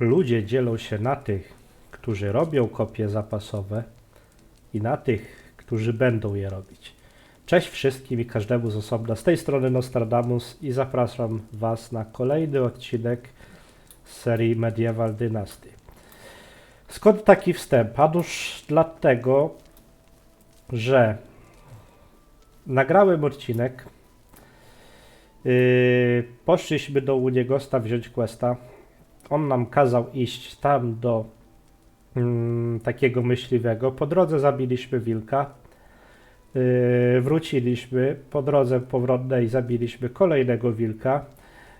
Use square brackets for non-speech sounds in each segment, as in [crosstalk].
ludzie dzielą się na tych, którzy robią kopie zapasowe i na tych, którzy będą je robić. Cześć wszystkim i każdemu z osobna. Z tej strony Nostradamus i zapraszam Was na kolejny odcinek serii Medieval Dynasty. Skąd taki wstęp? Otóż dlatego, że nagrałem odcinek, yy, poszliśmy do Unigosta wziąć questa, on nam kazał iść tam do mm, takiego myśliwego. Po drodze zabiliśmy wilka. Yy, wróciliśmy. Po drodze powrotnej zabiliśmy kolejnego wilka.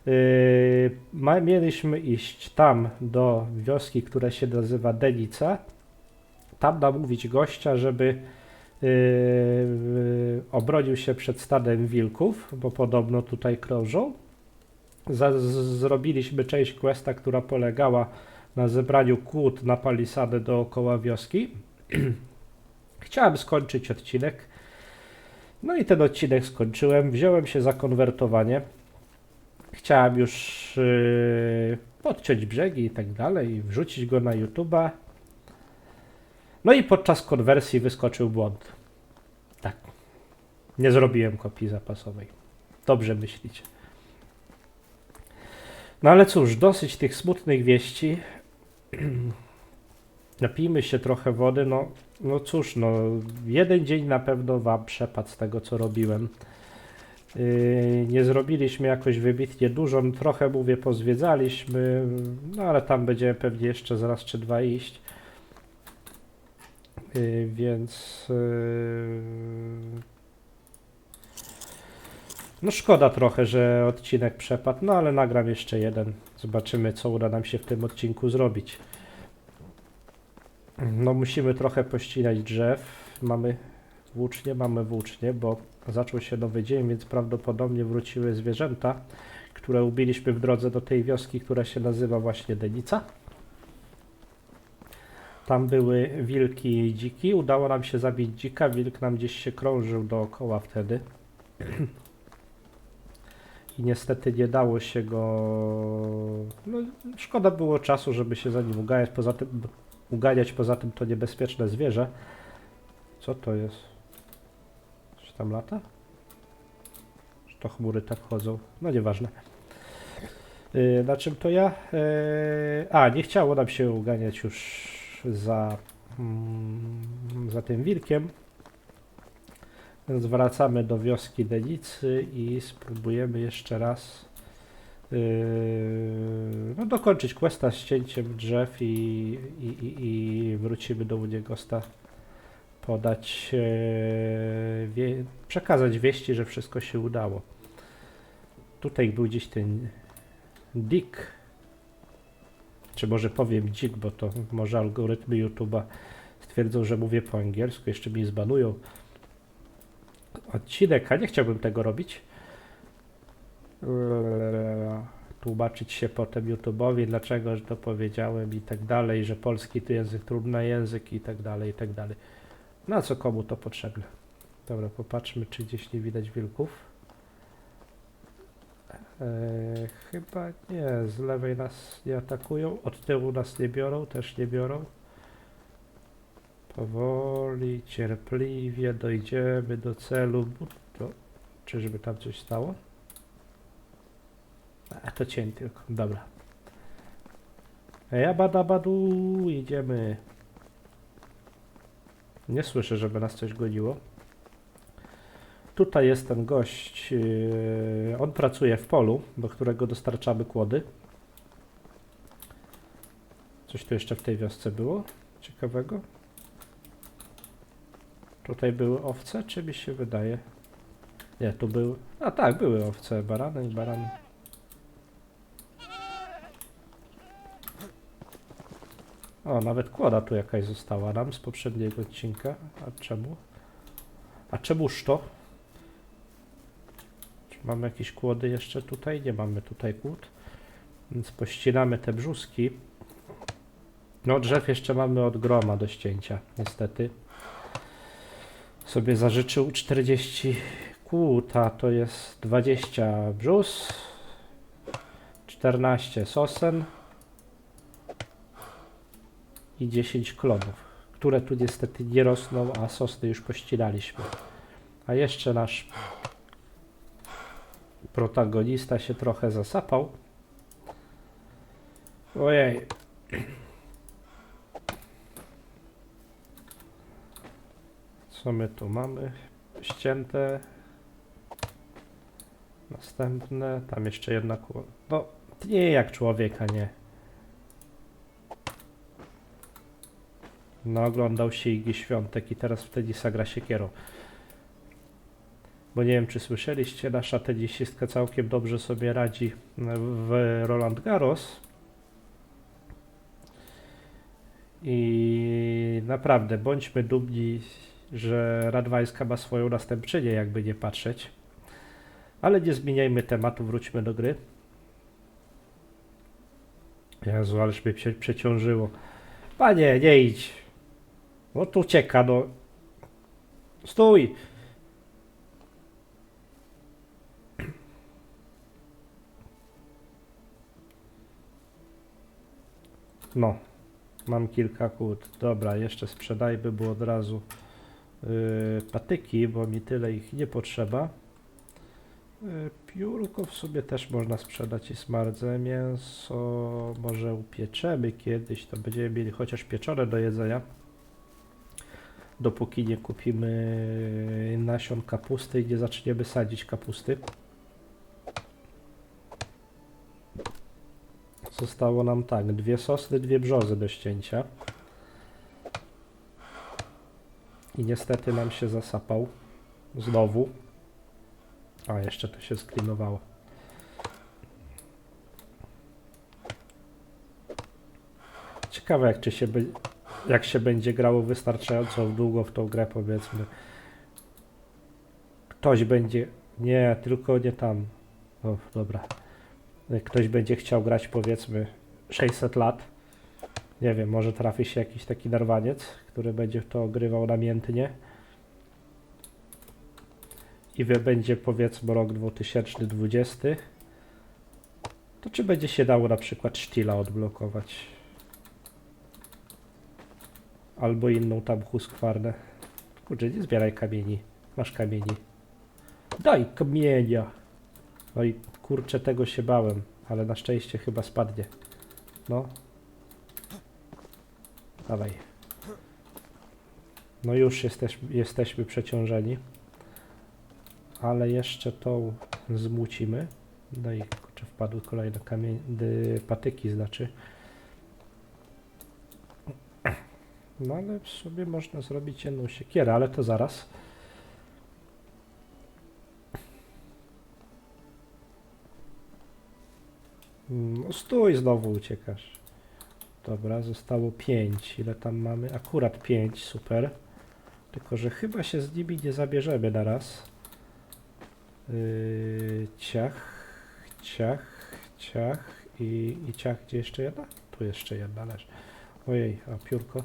Yy, mieliśmy iść tam do wioski, która się nazywa Denica. Tam namówić gościa, żeby yy, obronił się przed stadem wilków, bo podobno tutaj krążą. Zrobiliśmy część questa, która polegała na zebraniu kłód na palisadę dookoła wioski. [clears throat] Chciałem skończyć odcinek. No i ten odcinek skończyłem. Wziąłem się za konwertowanie. Chciałem już yy, podciąć brzegi i tak dalej, wrzucić go na YouTube'a. No i podczas konwersji wyskoczył błąd. Tak. Nie zrobiłem kopii zapasowej. Dobrze myślicie. No ale cóż, dosyć tych smutnych wieści. [clears throat] Napijmy się trochę wody. No, no cóż, no jeden dzień na pewno wam przepadł z tego, co robiłem. Yy, nie zrobiliśmy jakoś wybitnie dużo, no, trochę mówię, pozwiedzaliśmy, no ale tam będziemy pewnie jeszcze zaraz czy dwa iść. Yy, więc yy, no szkoda trochę, że odcinek przepadł, no ale nagram jeszcze jeden. Zobaczymy, co uda nam się w tym odcinku zrobić. No musimy trochę pościnać drzew. Mamy włócznie, mamy włócznie, bo zaczął się nowy dzień, więc prawdopodobnie wróciły zwierzęta, które ubiliśmy w drodze do tej wioski, która się nazywa właśnie Denica. Tam były wilki i dziki. Udało nam się zabić dzika. Wilk nam gdzieś się krążył dookoła wtedy. I niestety nie dało się go. No, szkoda było czasu, żeby się za nim uganiać. Poza tym, uganiać, poza tym to niebezpieczne zwierzę. Co to jest? Czy tam lata? Czy to chmury tak chodzą? No nieważne. Yy, na czym to ja? Yy, a, nie chciało nam się uganiać już za, mm, za tym wilkiem. Więc wracamy do wioski Denicy i spróbujemy jeszcze raz yy, no, dokończyć questa z cięciem drzew i, i, i, i wrócimy do Uniegosta podać, yy, wie, przekazać wieści, że wszystko się udało. Tutaj był gdzieś ten Dick, czy może powiem dzik, bo to może algorytmy YouTube'a stwierdzą, że mówię po angielsku, jeszcze mi zbanują odcinek, a nie chciałbym tego robić. Tłumaczyć się potem YouTube'owi, dlaczego to powiedziałem i tak dalej, że polski to język trudny język i tak dalej, i tak dalej. Na co komu to potrzebne? Dobra, popatrzmy, czy gdzieś nie widać wilków. Eee, chyba nie, z lewej nas nie atakują, od tyłu nas nie biorą, też nie biorą. Powoli, cierpliwie dojdziemy do celu. To, czyżby tam coś stało? A to cień tylko, dobra. Ja bada badu, idziemy. Nie słyszę, żeby nas coś goniło. Tutaj jest ten gość. Yy, on pracuje w polu, do którego dostarczamy kłody. Coś tu jeszcze w tej wiosce było ciekawego? Tutaj były owce, czy mi się wydaje? Nie, tu były. A tak, były owce, barany i barany. O, nawet kłoda tu jakaś została nam z poprzedniego odcinka. A czemu? A czemuż to? Czy mamy jakieś kłody jeszcze tutaj? Nie mamy tutaj kłód. Więc pościnamy te brzuski. No drzew jeszcze mamy od groma do ścięcia, niestety sobie zażyczył 40 kłód, to jest 20 brzus, 14 sosen, i 10 klonów, które tu niestety nie rosną, a sosny już pościnaliśmy. A jeszcze nasz protagonista się trochę zasapał. Ojej. Co my tu mamy? Ścięte. Następne. Tam jeszcze jedna kło. No, nie jak człowieka, nie. No, oglądał się Igi Świątek i teraz w tenisa gra. Bo nie wiem, czy słyszeliście, nasza tenisistka całkiem dobrze sobie radzi w Roland Garros. I naprawdę, bądźmy dumni, że Radwańska ma swoją następczynię, jakby nie patrzeć. Ale nie zmieniajmy tematu, wróćmy do gry. Jezu, ależ mnie się przeciążyło. Panie, nie idź. No tu ucieka, no. Stój! No, mam kilka kłód. Dobra, jeszcze sprzedajmy, było od razu yy, patyki, bo mi tyle ich nie potrzeba. Yy, piórko w sobie też można sprzedać i smardzę. Mięso może upieczemy kiedyś, to będziemy mieli chociaż pieczone do jedzenia. Dopóki nie kupimy nasion kapusty i nie zaczniemy sadzić kapusty. Zostało nam tak, dwie sosny, dwie brzozy do ścięcia. I niestety nam się zasapał. Znowu. A, jeszcze to się sklinowało. Ciekawe jak, czy się, jak się będzie grało wystarczająco długo w tą grę, powiedzmy. Ktoś będzie... Nie, tylko nie tam. O, dobra. Ktoś będzie chciał grać powiedzmy 600 lat, nie wiem, może trafi się jakiś taki narwaniec, który będzie to grywał namiętnie i będzie powiedzmy rok 2020, to czy będzie się dało na przykład Sztila odblokować? Albo inną tam huskwarnę. Kurczę, nie zbieraj kamieni. Masz kamieni. Daj kamienia! No i kurczę, tego się bałem, ale na szczęście chyba spadnie. No. Dawaj. No już jesteś, jesteśmy przeciążeni. Ale jeszcze tą zmucimy. No i kurczę, wpadły kolejne kamienie, patyki znaczy. No ale w sobie można zrobić jedną siekierę, ale to zaraz. No stój, znowu uciekasz. Dobra, zostało 5. Ile tam mamy? Akurat 5, super. Tylko, że chyba się z nimi nie zabierzemy na raz. Yy, ciach, ciach, ciach i, i ciach. Gdzie jeszcze jedna? Tu jeszcze jedna leży. Ojej, a piórko?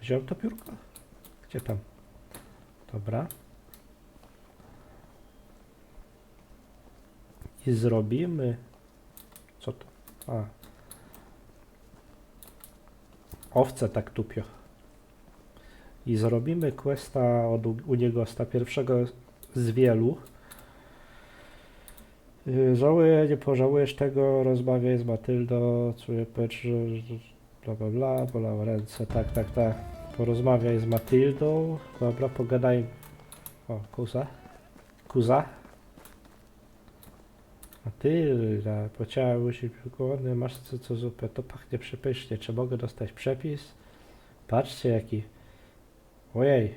Wziąłem to piórko? Gdzie tam? Dobra. I zrobimy. A. Owce tak tupio. I zrobimy questa od U- Uniegosta, pierwszego z wielu. Yy, Żałuję, nie pożałujesz tego, rozmawiaj z Matyldą, czuję pecz, bla bla bla, bolały ręce, tak, tak, tak. Porozmawiaj z Matyldą, dobra, pogadaj. O, kuza. Kuza. A ty, na pociały się głodny, masz co, co zupę, to pachnie przepysznie. Czy mogę dostać przepis? Patrzcie jaki. Ojej.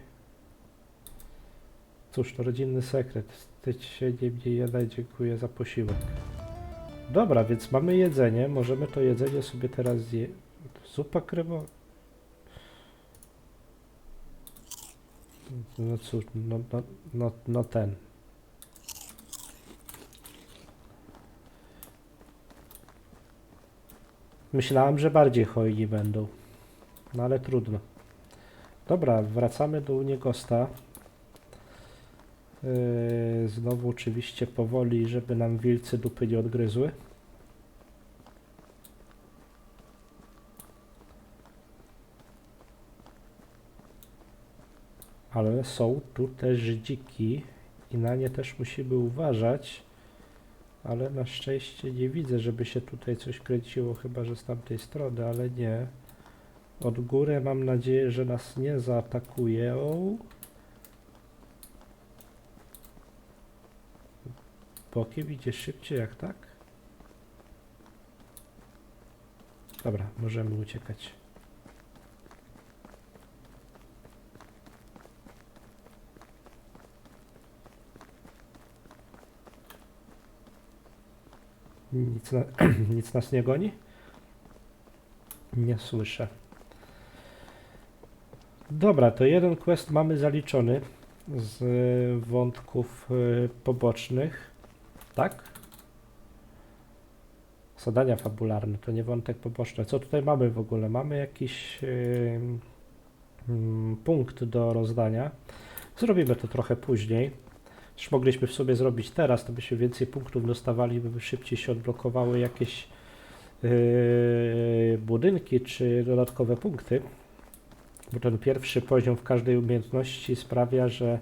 Cóż, to rodzinny sekret. Wstydź się nie mnie jeden, dziękuję za posiłek. Dobra, więc mamy jedzenie. Możemy to jedzenie sobie teraz zje... Zupa krywo... No cóż, no, no, no, no ten. Myślałem, że bardziej hojni będą. No ale trudno. Dobra, wracamy do Uniegosta. Yy, znowu oczywiście powoli, żeby nam wilcy dupy nie odgryzły. Ale są tu też dziki i na nie też musimy uważać. Ale na szczęście nie widzę, żeby się tutaj coś kręciło, chyba że z tamtej strony, ale nie. Od góry mam nadzieję, że nas nie zaatakują. Bokiem idzie szybciej jak tak? Dobra, możemy uciekać. Nic, na, [clears throat] nic nas nie goni? Nie słyszę. Dobra, to jeden quest mamy zaliczony z wątków y, pobocznych. Tak? Zadania fabularne, to nie wątek poboczny. Co tutaj mamy w ogóle? Mamy jakiś y, mm, punkt do rozdania. Zrobimy to trochę później. Już mogliśmy w sobie zrobić teraz, to więcej punktów dostawali, by szybciej się odblokowały jakieś yy, budynki czy dodatkowe punkty. Bo ten pierwszy poziom w każdej umiejętności sprawia, że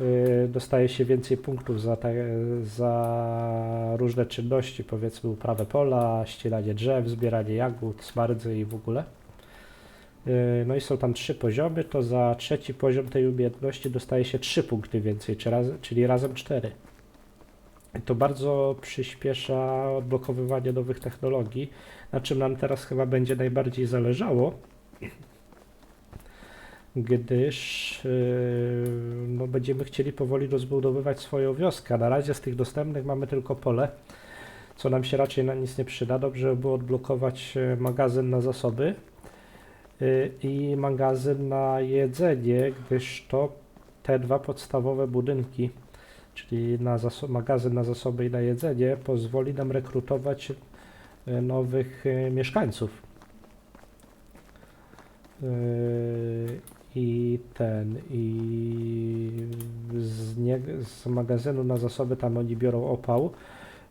yy, dostaje się więcej punktów za, te, za różne czynności, powiedzmy uprawę pola, ścielanie drzew, zbieranie jagód, smardzy i w ogóle. Yy, No i są tam trzy poziomy, to za trzeci poziom tej umiejętności dostaje się trzy punkty więcej, czyli razem cztery. To bardzo przyspiesza odblokowywanie nowych technologii, na czym nam teraz chyba będzie najbardziej zależało, gdyż yy, no, będziemy chcieli powoli rozbudowywać swoją wioskę. Na razie z tych dostępnych mamy tylko pole, co nam się raczej na nic nie przyda. Dobrze by było odblokować e, magazyn na zasoby i magazyn na jedzenie, gdyż to te dwa podstawowe budynki, czyli na magazyn na zasoby i na jedzenie, pozwoli nam rekrutować y, nowych y, mieszkańców. Y, I ten, i z, nie, z magazynu na zasoby tam oni biorą opał,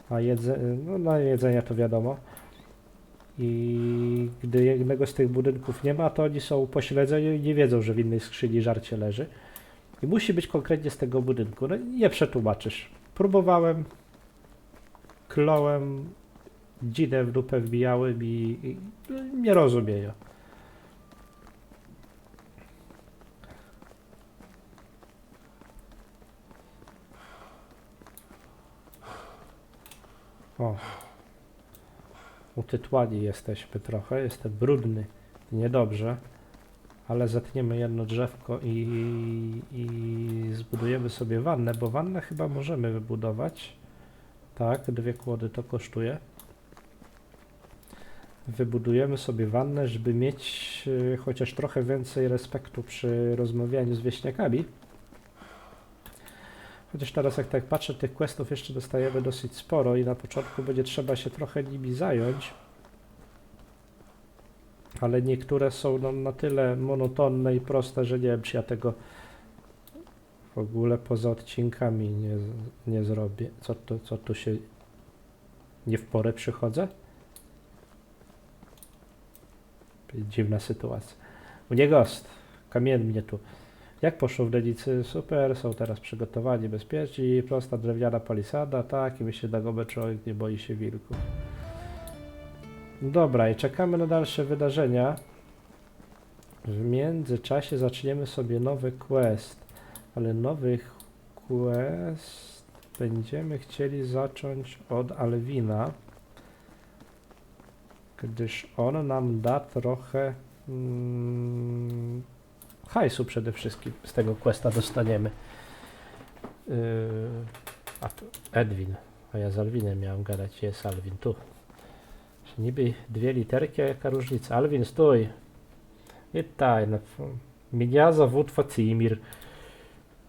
a no na jedzenie to wiadomo. I gdy jednego z tych budynków nie ma, to oni są pośledzeni i nie wiedzą, że w innej skrzyni żarcie leży. I musi być konkretnie z tego budynku. No nie przetłumaczysz. Próbowałem, klołem, dzinę w dupę wbijałem i, i nie rozumieją. O. Utytłani jesteśmy trochę, jestem brudny, niedobrze, ale zetniemy jedno drzewko i, i zbudujemy sobie wannę, bo wannę chyba możemy wybudować. Tak, dwie kłody to kosztuje. Wybudujemy sobie wannę, żeby mieć y, chociaż trochę więcej respektu przy rozmawianiu z wieśniakami. Chociaż teraz jak tak patrzę, tych questów jeszcze dostajemy dosyć sporo i na początku będzie trzeba się trochę nimi zająć. Ale niektóre są no, na tyle monotonne i proste, że nie wiem, czy ja tego w ogóle poza odcinkami nie, nie zrobię. Co to, co tu się... Nie w porę przychodzę? Dziwna sytuacja. U nie gost. Kamiennie tu. Jak poszło w Denicy? Super, są teraz przygotowani, bezpieczni, prosta drewniana palisada, tak, i myślę, że Dagobe człowiek nie boi się wilków. Dobra, i czekamy na dalsze wydarzenia. W międzyczasie zaczniemy sobie nowy quest, ale nowy quest będziemy chcieli zacząć od Alwina, gdyż on nam da trochę mm, hajsu przede wszystkim z tego questa dostaniemy. Yy, a tu Edwin, a ja z Alwinem miałem gadać, jest Alwin tu. Niby dwie literki, a jaka różnica? Alwin, stój! Witaj, no, mnie zawód Facimir.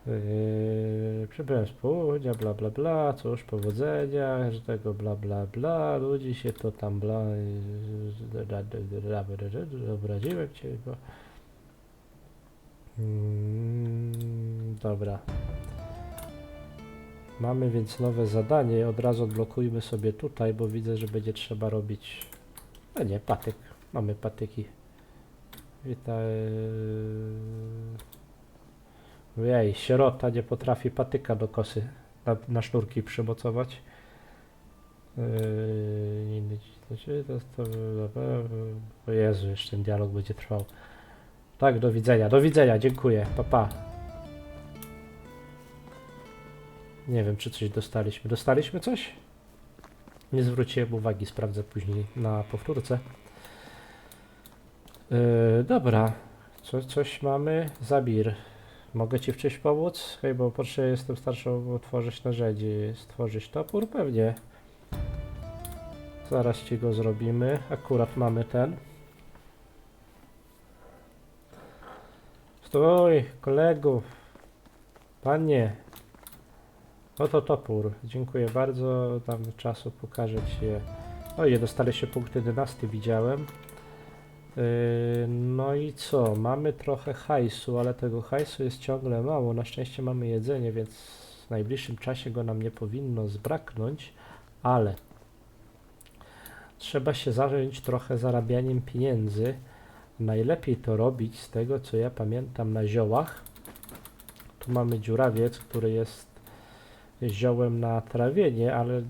Yy, przybyłem z południa, bla bla bla, cóż, powodzenia, że tego bla bla bla, ludzi się to tam bla, yy, obraziłem cię, bo... Mm, dobra. Mamy więc nowe zadanie. Od razu odblokujmy sobie tutaj, bo widzę, że będzie trzeba robić. A nie, patyk. Mamy patyki. Witaj. Jej, sierota nie potrafi patyka do kosy na, na sznurki przymocować. Yy, Jezu, jeszcze ten dialog będzie trwał. Tak, do widzenia, do widzenia, dziękuję, pa pa. Nie wiem, czy coś dostaliśmy. Dostaliśmy coś? Nie zwróciłem uwagi, sprawdzę później na powtórce. Yy, dobra, co, coś mamy? Zabir. Mogę ci w czymś pomóc? Hej, bo potrzebuję, jestem starszą, otworzyć narzędzie. Stworzyć topór? Pewnie. Zaraz ci go zrobimy. Akurat mamy ten. Stój, kolego. Panie. Oto topór. Dziękuję bardzo. Dam czasu, pokażę ci je. Ojej, dostali się punkty dynastii, widziałem. Yy, no i co? Mamy trochę hajsu, ale tego hajsu jest ciągle mało. Na szczęście mamy jedzenie, więc w najbliższym czasie go nam nie powinno zbraknąć, ale trzeba się zająć trochę zarabianiem pieniędzy. Najlepiej to robić z tego, co ja pamiętam na ziołach. Tu mamy dziurawiec, który jest ziołem na trawienie, ale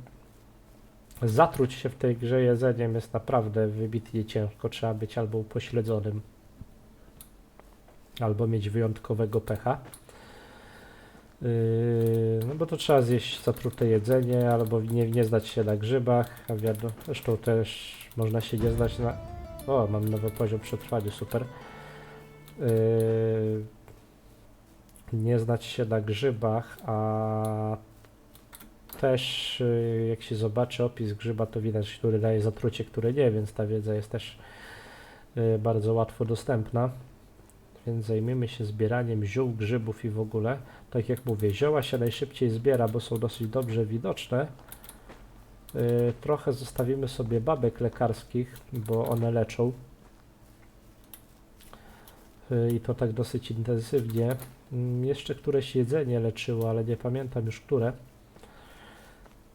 zatruć się w tej grze jedzeniem jest naprawdę wybitnie ciężko. Trzeba być albo upośledzonym, albo mieć wyjątkowego pecha. Yy, no bo to trzeba zjeść zatrute jedzenie, albo nie, nie się na grzybach, a wiadomo, zresztą też można się nie znać na... O, mam nowy poziom przetrwania, super. Yy, nie znać się na grzybach, a też y, jak się zobaczy opis grzyba, to widać, który daje zatrucie, który nie, więc ta wiedza jest też y, bardzo łatwo dostępna. Więc zajmiemy się zbieraniem ziół, grzybów i w ogóle. Tak jak mówię, zioła się najszybciej zbiera, bo są dosyć dobrze widoczne. Y, Trochę zostawimy sobie babek lekarskich, bo one leczą. Y, I to tak dosyć intensywnie. Mm, Jeszcze któreś jedzenie leczyło, ale nie pamiętam już które.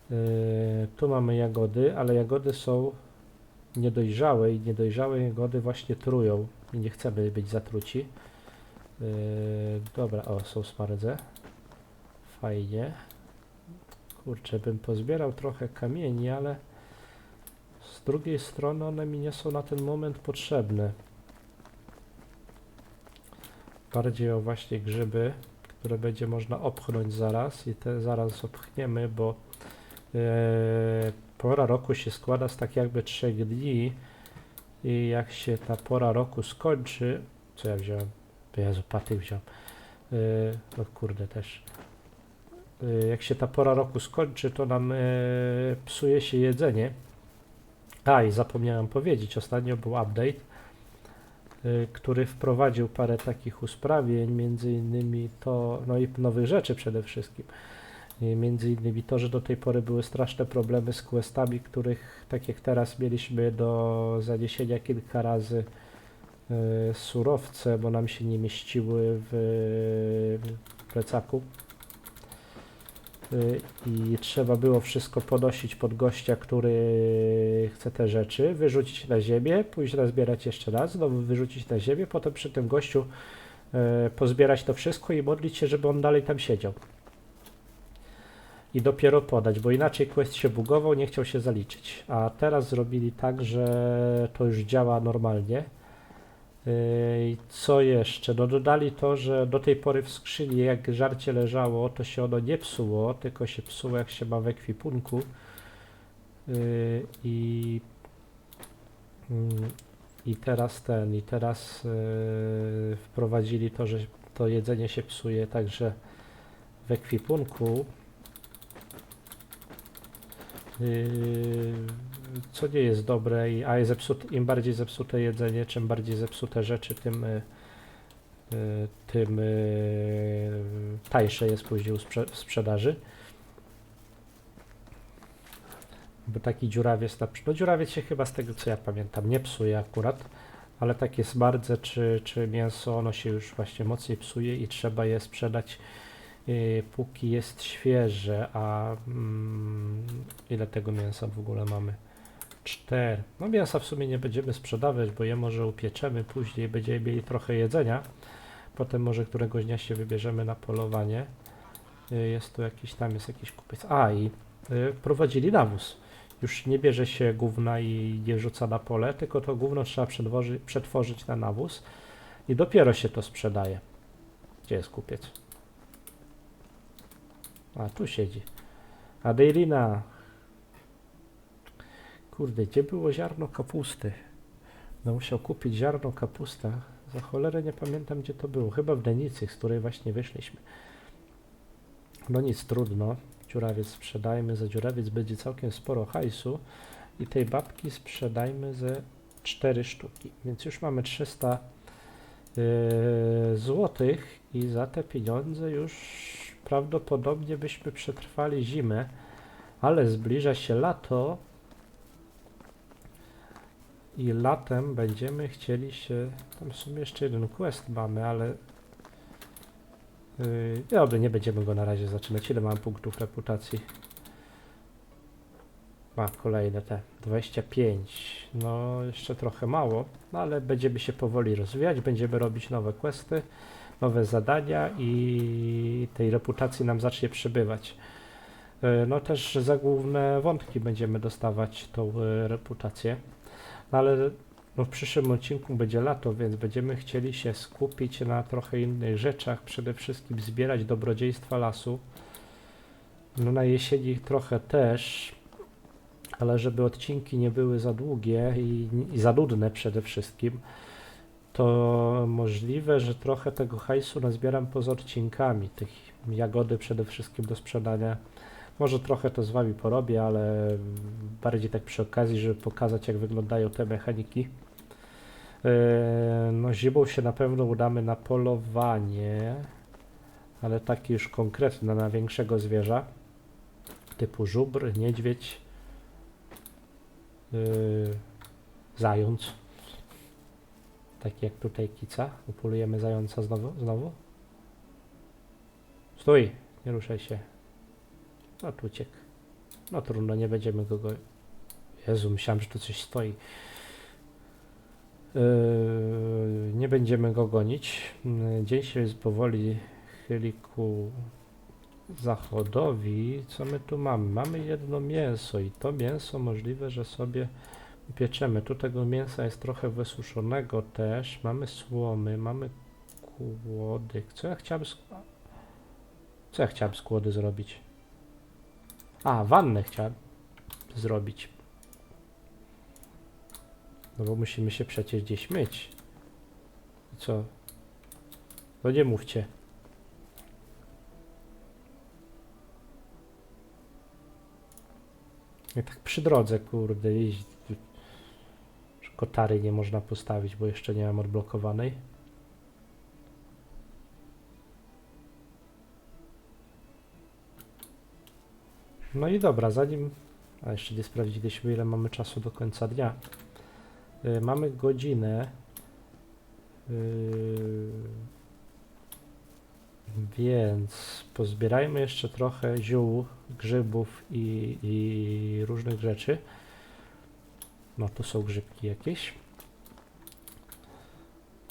Yy, tu mamy jagody, ale jagody są niedojrzałe i niedojrzałe jagody właśnie trują i nie chcemy być zatruci. Dobra, o, są smardze. Fajnie. Kurczę, bym pozbierał trochę kamieni, ale z drugiej strony one mi nie są na ten moment potrzebne. Bardziej o właśnie grzyby, które będzie można opchnąć zaraz i te zaraz opchniemy, bo E, pora roku się składa z tak jakby trzech dni i jak się ta pora roku skończy, co ja wziąłem? Jezu, patyk wziąłem. E, no kurde też. E, jak się ta pora roku skończy, to nam e, psuje się jedzenie. A i zapomniałem powiedzieć, ostatnio był update, e, który wprowadził parę takich usprawnień, między innymi to, no i nowych rzeczy przede wszystkim. Między innymi to, że do tej pory były straszne problemy z questami, których tak jak teraz mieliśmy do zaniesienia kilka razy surowce, bo nam się nie mieściły w plecaku. E, I trzeba było wszystko podnosić pod gościa, który chce te rzeczy, wyrzucić na ziemię, pójść nazbierać jeszcze raz, znowu wyrzucić na ziemię, potem przy tym gościu e, pozbierać to wszystko i modlić się, żeby on dalej tam siedział i dopiero podać, bo inaczej quest się bugował, nie chciał się zaliczyć. A teraz zrobili tak, że to już działa normalnie. Co jeszcze? No dodali to, że do tej pory w skrzyni jak żarcie leżało, to się ono nie psuło, tylko się psuło jak się ma w ekwipunku. I mm, i teraz ten, i teraz yy, wprowadzili to, że to jedzenie się psuje także w ekwipunku. Co nie jest dobre, a jest zepsute, im bardziej zepsute jedzenie, czym bardziej zepsute rzeczy, tym, y, y, tym y, tańsze jest później u sprze- sprzedaży. Bo taki dziurawiec, na, no dziurawiec się chyba z tego co ja pamiętam nie psuje akurat, ale takie smardze czy, czy mięso, ono się już właśnie mocniej psuje i trzeba je sprzedać póki jest świeże, a mm, ile tego mięsa w ogóle mamy? Cztery. No mięsa w sumie nie będziemy sprzedawać, bo je może upieczemy później, będziemy mieli trochę jedzenia. Potem może któregoś dnia się wybierzemy na polowanie. Y, Jest tu jakiś, tam jest jakiś kupiec. A i y, prowadzili nawóz. Już nie bierze się gówna i nie rzuca na pole, tylko to gówno trzeba przetworzy, przetworzyć na nawóz i dopiero się to sprzedaje. Gdzie jest kupiec? A tu siedzi. Adelina. Kurde, gdzie było ziarno kapusty? No musiał kupić ziarno kapusta. Za cholerę nie pamiętam gdzie to było. Chyba w Denicy, z której właśnie wyszliśmy. No nic, trudno. Dziurawiec sprzedajmy. Za dziurawiec będzie całkiem sporo hajsu. I tej babki sprzedajmy ze 4 sztuki. Więc już mamy 300 yy, złotych i za te pieniądze już prawdopodobnie byśmy przetrwali zimę, ale zbliża się lato i latem będziemy chcieli się, tam w sumie jeszcze jeden quest mamy, ale yy, dobra, nie będziemy go na razie zaczynać. Ile mam punktów reputacji? Ma kolejne te 25. No, jeszcze trochę mało, no ale będziemy się powoli rozwijać, będziemy robić nowe questy, nowe zadania i tej reputacji nam zacznie przybywać. E, No też za główne wątki będziemy dostawać tą e, reputację. No ale no w przyszłym odcinku będzie lato, więc będziemy chcieli się skupić na trochę innych rzeczach. Przede wszystkim zbierać dobrodziejstwa lasu. No na jesieni trochę też, ale żeby odcinki nie były za długie i, i za nudne przede wszystkim, to możliwe, że trochę tego hajsu nazbieram poza odcinkami, tych jagody przede wszystkim do sprzedania. Może trochę to z wami porobię, ale bardziej tak przy okazji, żeby pokazać jak wyglądają te mechaniki. Yy, No zimą się na pewno udamy na polowanie, ale takie już konkretne na większego zwierza, typu żubr, niedźwiedź, yy, zając. Tak jak tutaj kica. Upolujemy zająca znowu, znowu. Stój, nie ruszaj się. No tu uciekł. No trudno, nie będziemy go go... Jezu, myślałem, że tu coś stoi. Yy, nie będziemy go gonić. Yy, Dzień się powoli chyli ku zachodowi. Co my tu mamy? Mamy jedno mięso i to mięso możliwe, że sobie pieczemy. Tu tego mięsa jest trochę wysuszonego też. Mamy słomy, mamy kłody. Co ja chciałem z... Co ja chciałem z kłody zrobić? A, wannę chciałem zrobić. No bo musimy się przecież gdzieś myć. Co? No nie mówcie. Ja tak przy drodze, kurde, iść. Kotary nie można postawić, bo jeszcze nie mam odblokowanej. No i dobra, zanim... A jeszcze nie sprawdziliśmy ile mamy czasu do końca dnia. Y, mamy godzinę. Y, więc pozbierajmy jeszcze trochę ziół, grzybów i, i różnych rzeczy. No tu są grzybki jakieś.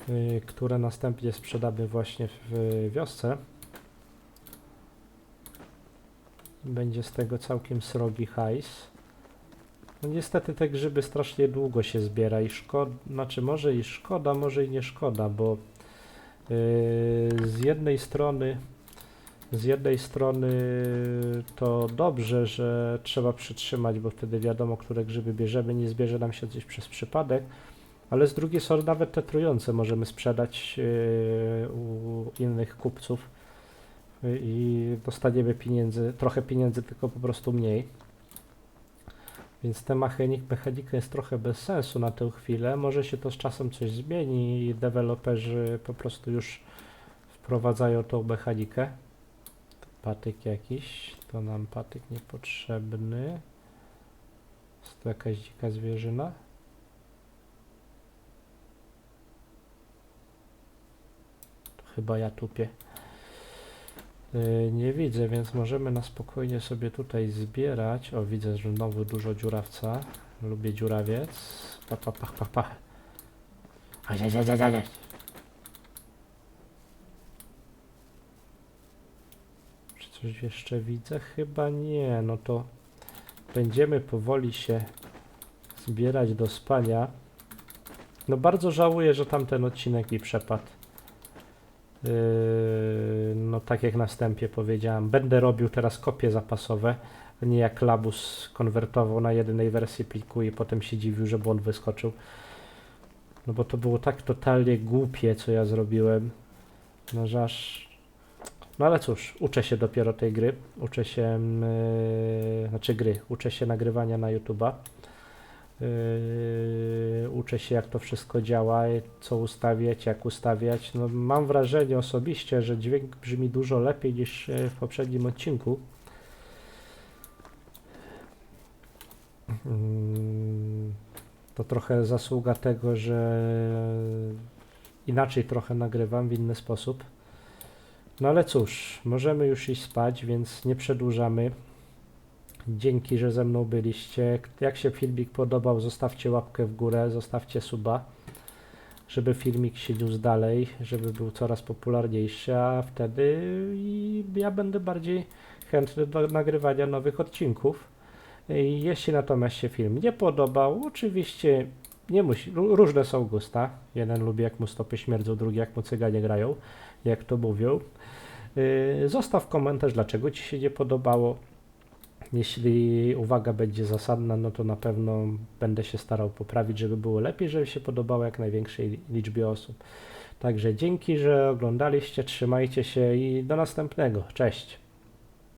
y, Które następnie sprzedamy właśnie w wiosce. Będzie z tego całkiem srogi hajs. No niestety te grzyby strasznie długo się zbiera i szkoda, znaczy może i szkoda, może i nie szkoda, bo yy, z jednej strony z jednej strony to dobrze, że trzeba przytrzymać, bo wtedy wiadomo, które grzyby bierzemy, nie zbierze nam się coś przez przypadek, ale z drugiej strony nawet te trujące możemy sprzedać yy, u innych kupców i dostaniemy pieniędzy, trochę pieniędzy, tylko po prostu mniej. Więc ta mechanik, mechanika jest trochę bez sensu na tę chwilę. Może się to z czasem coś zmieni i deweloperzy po prostu już wprowadzają tą mechanikę. Patyk jakiś, to nam patyk niepotrzebny. Jest to jakaś dzika zwierzyna? Chyba ja tupię. Y, nie widzę, więc możemy na spokojnie sobie tutaj zbierać. O, widzę że znowu dużo dziurawca. Lubię dziurawiec. Pa, pa, pa, pa, pa. Czy coś jeszcze widzę? Chyba nie. No to będziemy powoli się zbierać do spania. No bardzo żałuję, że tamten odcinek mi przepadł. Yy, no tak jak na wstępie powiedziałem, będę robił teraz kopie zapasowe, nie jak Labus konwertował na jednej wersji pliku i potem się dziwił, że błąd wyskoczył. No bo to było tak totalnie głupie, co ja zrobiłem. No że aż... No ale cóż, uczę się dopiero tej gry. Uczę się... Yy, znaczy gry. Uczę się nagrywania na YouTube'a. Yy, uczę się jak to wszystko działa, co ustawiać, jak ustawiać. No, mam wrażenie osobiście, że dźwięk brzmi dużo lepiej niż e, w poprzednim odcinku. Mm, To trochę zasługa tego, że inaczej trochę nagrywam w inny sposób. No ale cóż, możemy już iść spać, więc nie przedłużamy. Dzięki, że ze mną byliście. Jak się filmik podobał, zostawcie łapkę w górę, zostawcie suba, żeby filmik się niósł dalej, żeby był coraz popularniejszy, a wtedy ja będę bardziej chętny do nagrywania nowych odcinków. Jeśli natomiast się film nie podobał, oczywiście nie musi, ró- różne są gusta. Jeden lubi jak mu stopy śmierdzą, drugi jak mu cyganie grają, jak to mówią. Yy, Zostaw komentarz, dlaczego Ci się nie podobało. Jeśli uwaga będzie zasadna, no to na pewno będę się starał poprawić, żeby było lepiej, żeby się podobało jak największej liczbie osób. Także dzięki, że oglądaliście, trzymajcie się i do następnego. Cześć.